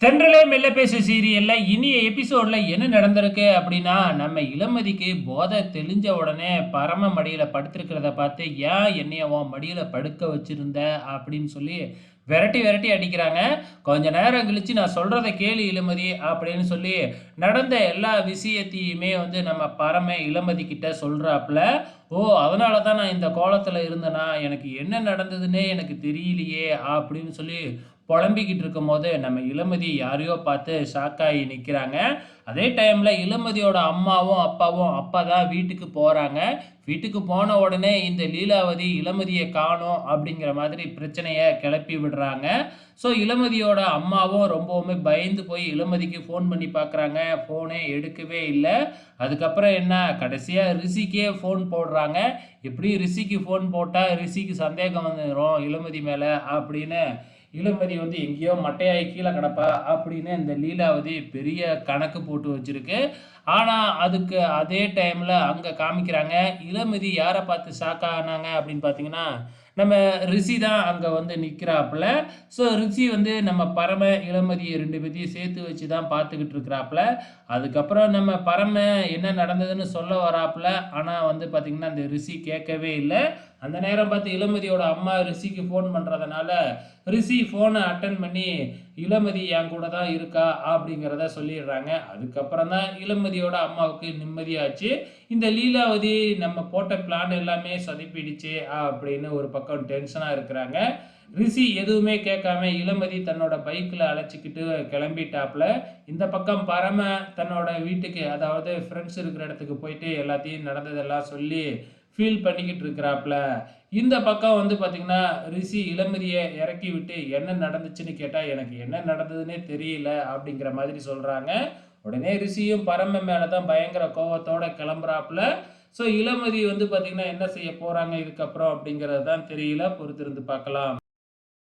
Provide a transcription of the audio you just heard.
தென்றலே மெல்ல பேசு சீரியல்ல இனிய எபிசோட்ல என்ன நடந்திருக்கு அப்படின்னா நம்ம இளமதிக்கு போதை தெளிஞ்ச உடனே பரம மடியில படுத்திருக்கிறத பார்த்து ஏன் என்னைய உன் மடியில படுக்க வச்சிருந்த? அப்படின்னு சொல்லி விரட்டி விரட்டி அடிக்கிறாங்க. கொஞ்ச நேரம் கழிச்சு நான் சொல்கிறத கேளு இளமதி அப்படின்னு சொல்லி நடந்த எல்லா விஷயத்தையுமே வந்து நம்ம பரம இளமதி கிட்ட சொல்கிறாப்புல ஓ அதனால தான் நான் இந்த கோலத்தில் இருந்தேனா? எனக்கு என்ன நடந்ததுன்னே எனக்கு தெரியலையே அப்படின்னு சொல்லி புலம்பிக்கிட்டு இருக்கும்போது நம்ம இளமதி யாரையோ பார்த்து ஷாக்காகி நிற்கிறாங்க. அதே டைமில் இளமதியோட அம்மாவும் அப்பாவும் அப்பா தான் வீட்டுக்கு போகிறாங்க வீட்டுக்கு போன உடனே இந்த லீலாவதி இளமதியை காணும் அப்படிங்கிற மாதிரி பிரச்சனையை கிளப்பி விடுறாங்க. ஸோ இளமதியோட அம்மாவும் ரொம்பவுமே பயந்து போய் இளமதிக்கு ஃபோன் பண்ணி பார்க்குறாங்க. ஃபோனே எடுக்கவே இல்லை. அதுக்கப்புறம் என்ன? கடைசியாக ரிஷிக்கே ஃபோன் போடுறாங்க. எப்படி ரிஷிக்கு ஃபோன் போட்டால் ரிஷிக்கு சந்தேகம் வந்துடும் இளமதி மேலே அப்படின்னு. இளமதி வந்து எங்கேயோ மட்டையாகி கீழே கிடப்பா அப்படின்னு இந்த லீலாவதி பெரிய கணக்கு போட்டு வச்சிருக்கு. ஆனால் அதுக்கு அதே டைமில் அங்கே காமிக்கிறாங்க இளமதி யாரை பார்த்து ஷாக் ஆனாங்க அப்படின்னு பார்த்தீங்கன்னா நம்ம ரிஷி தான் அங்கே வந்து நிற்கிறாப்புல ஸோ ரிஷி வந்து நம்ம பரம இளமதியை ரெண்டு பேத்தையும் சேர்த்து வச்சு தான் பார்த்துக்கிட்டு இருக்கிறாப்புல. அதுக்கப்புறம் நம்ம பரம என்ன நடந்ததுன்னு சொல்ல வராப்புல. ஆனால் வந்து பார்த்திங்கன்னா அந்த ரிஷி கேட்கவே இல்லை. அந்த நேரம் பார்த்து இளமதியோட அம்மா ரிஷிக்கு ஃபோன் பண்ணுறதுனால ரிஷி ஃபோனை அட்டன் பண்ணி இளமதி என் கூட தான் இருக்கா அப்படிங்கிறத சொல்லிடுறாங்க. அதுக்கப்புறம் தான் இளமதியோட அம்மாவுக்கு நிம்மதியாச்சு. இந்த லீலாவதி நம்ம போட்ட பிளான் எல்லாமே சொதப்பிடுச்சு அப்படின்னு ஒரு பக்கம் டென்ஷனாக இருக்கிறாங்க. ரிஷி எதுவுமே கேட்காம இளமதி தன்னோட பைக்கில் அழைச்சிக்கிட்டு கிளம்பிட்டாப்புல இந்த பக்கம் பரம தன்னோட வீட்டுக்கு அதாவது ஃப்ரெண்ட்ஸ் இருக்கிற இடத்துக்கு போயிட்டு எல்லாத்தையும் நடந்ததெல்லாம் சொல்லி ஃபீல் பண்ணிக்கிட்டு இருக்கிறாப்புல இந்த பக்கம் வந்து பார்த்திங்கன்னா ரிஷி இளமதியை இறக்கி விட்டு என்ன நடந்துச்சுன்னு கேட்டால் எனக்கு என்ன நடந்ததுன்னே தெரியல அப்படிங்கிற மாதிரி சொல்கிறாங்க உடனே ரிஷியும் பரம மேலே தான் பயங்கர கோவத்தோட கிளம்புறாப்புல ஸோ இளமதி வந்து பார்த்திங்கன்னா என்ன செய்ய போகிறாங்க இதுக்கப்புறம் அப்படிங்கிறது தான் தெரியல. பொறுத்திருந்து பார்க்கலாம்.